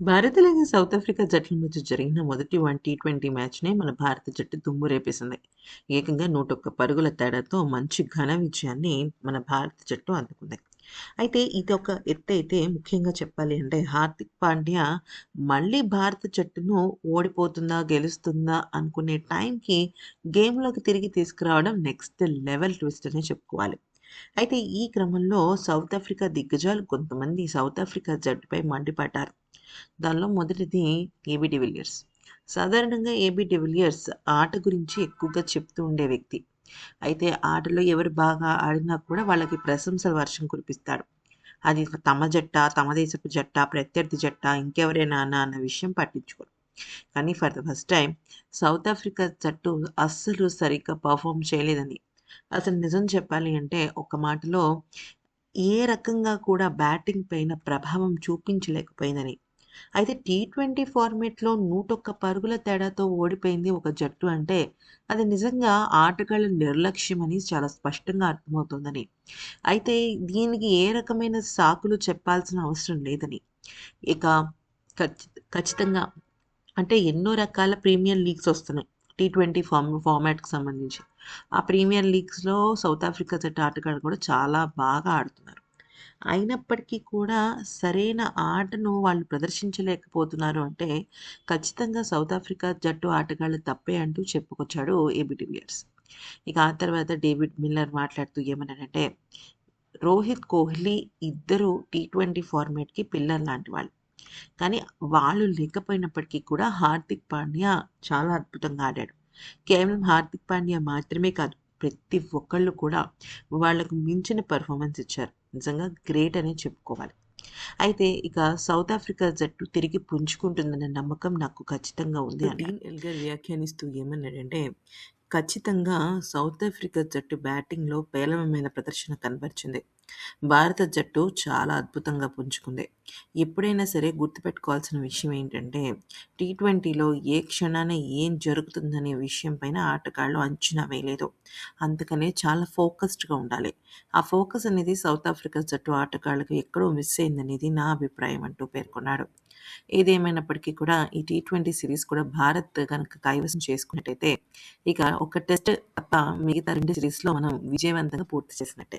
భారత్ అలాగే south Africa జట్ల మధ్య జరిగిన మొదటి వన్ టీ ట్వంటీ మ్యాచ్నే మన భారత జట్టు దుమ్ము రేపేసింది. ఏకంగా నూట ఒక్క పరుగుల తేడాతో మంచి ఘన విజయాన్ని మన భారత జట్టు అందుకుంది. అయితే ఇది ఒక ఎత్తు అయితే ముఖ్యంగా చెప్పాలి అంటే హార్దిక్ పాండ్యా మళ్ళీ భారత జట్టును ఓడిపోతుందా గెలుస్తుందా అనుకునే టైంకి గేమ్లోకి తిరిగి తీసుకురావడం నెక్స్ట్ లెవెల్ ట్విస్ట్ అనే చెప్పుకోవాలి. అయితే ఈ క్రమంలో సౌత్ ఆఫ్రికా దిగ్గజాలు కొంతమంది సౌత్ ఆఫ్రికా జట్టుపై మండిపడ్డారు. దానిలో మొదటిది ఏబీ డివిలియర్స్ సాధారణంగా ఏబీ డివిలియర్స్ ఆట గురించి ఎక్కువగా చెప్తూ ఉండే వ్యక్తి. అయితే ఆటలో ఎవరు బాగా ఆడినా కూడా వాళ్ళకి ప్రశంసల వర్షం కురిపిస్తాడు. అది తమ జట్ట తమ దేశపు జట్ట ప్రత్యర్థి జట్ట ఇంకెవరైనా అన్న విషయం పట్టించుకోరు. కానీ for the first time South Africa జట్టు అస్సలు సరిగ్గా పర్ఫామ్ చేయలేదని. అసలు నిజం చెప్పాలి అంటే ఒక మాటలో ఏ రకంగా కూడా బ్యాటింగ్ పైన ప్రభావం చూపించలేకపోయిందని. అయితే టీ ట్వంటీ ఫార్మేట్లో నూటొక్క పరుగుల తేడాతో ఓడిపోయింది ఒక జట్టు అంటే అది నిజంగా ఆటగాళ్ళ నిర్లక్ష్యం అని చాలా స్పష్టంగా అర్థమవుతుందని. అయితే దీనికి ఏ రకమైన సాకులు చెప్పాల్సిన అవసరం లేదని. ఇక ఖచ్చితంగా అంటే ఎన్నో రకాల ప్రీమియర్ లీగ్స్ వస్తున్నాయి టీ ట్వంటీ ఫార్మ్ ఫార్మాట్కి సంబంధించి. ఆ ప్రీమియర్ లీగ్స్లో సౌత్ ఆఫ్రికా జట్టు ఆటగాళ్ళు కూడా చాలా బాగా ఆడుతున్నారు. అయినప్పటికీ కూడా సరైన ఆటను వాళ్ళు ప్రదర్శించలేకపోతున్నారు అంటే ఖచ్చితంగా సౌత్ ఆఫ్రికా జట్టు ఆటగాళ్ళు తప్పే అంటూ చెప్పుకొచ్చాడు ఏబి డివిలియర్స్. ఇక ఆ తర్వాత డేవిడ్ మిల్లర్ మాట్లాడుతూ ఏమన్నాడంటే రోహిత్ కోహ్లీ ఇద్దరు టీ ట్వంటీ ఫార్మేట్కి పిల్లర్ లాంటి వాళ్ళు. కానీ వాళ్ళు లేకపోయినప్పటికీ కూడా హార్దిక్ పాండ్యా చాలా అద్భుతంగా ఆడాడు. కేవలం హార్దిక్ పాండ్యా మాత్రమే కాదు ప్రతి ఒక్కళ్ళు కూడా వాళ్ళకు మించిన పర్ఫార్మెన్స్ ఇచ్చారు. నిజంగా గ్రేట్ అనే చెప్పుకోవాలి. అయితే ఇక సౌత్ ఆఫ్రికా జట్టు తిరిగి పుంజుకుంటుందన్న నమ్మకం నాకు ఖచ్చితంగా ఉంది డీన్ ఎల్గర్ వ్యాఖ్యానిస్తూ ఏమన్నాడంటే ఖచ్చితంగా సౌత్ ఆఫ్రికా జట్టు బ్యాటింగ్లో పేలవమైన ప్రదర్శన కనబరిచింది. భారత జట్టు చాలా అద్భుతంగా పుంజుకుంది. ఎప్పుడైనా సరే గుర్తుపెట్టుకోవాల్సిన విషయం ఏంటంటే టీ ట్వంటీలో ఏ క్షణాన ఏం జరుగుతుందనే విషయం పైన ఆటగాళ్ళు అంచనా వేయలేదు. అందుకనే చాలా ఫోకస్డ్గా ఉండాలి. ఆ ఫోకస్ అనేది సౌత్ ఆఫ్రికా జట్టు ఆటగాళ్ళకు ఎక్కడో మిస్ అయిందనేది నా అభిప్రాయం అంటూ పేర్కొన్నాడు. ఏదేమైనప్పటికీ కూడా ఈ టీ ట్వంటీ సిరీస్ కూడా భారత్ కనుక కైవసం చేసుకున్నట్టయితే ఇక ఒక టెస్ట్ తప్ప మిగతా రెండు సిరీస్లో మనం విజయవంతంగా పూర్తి చేసినట్టే.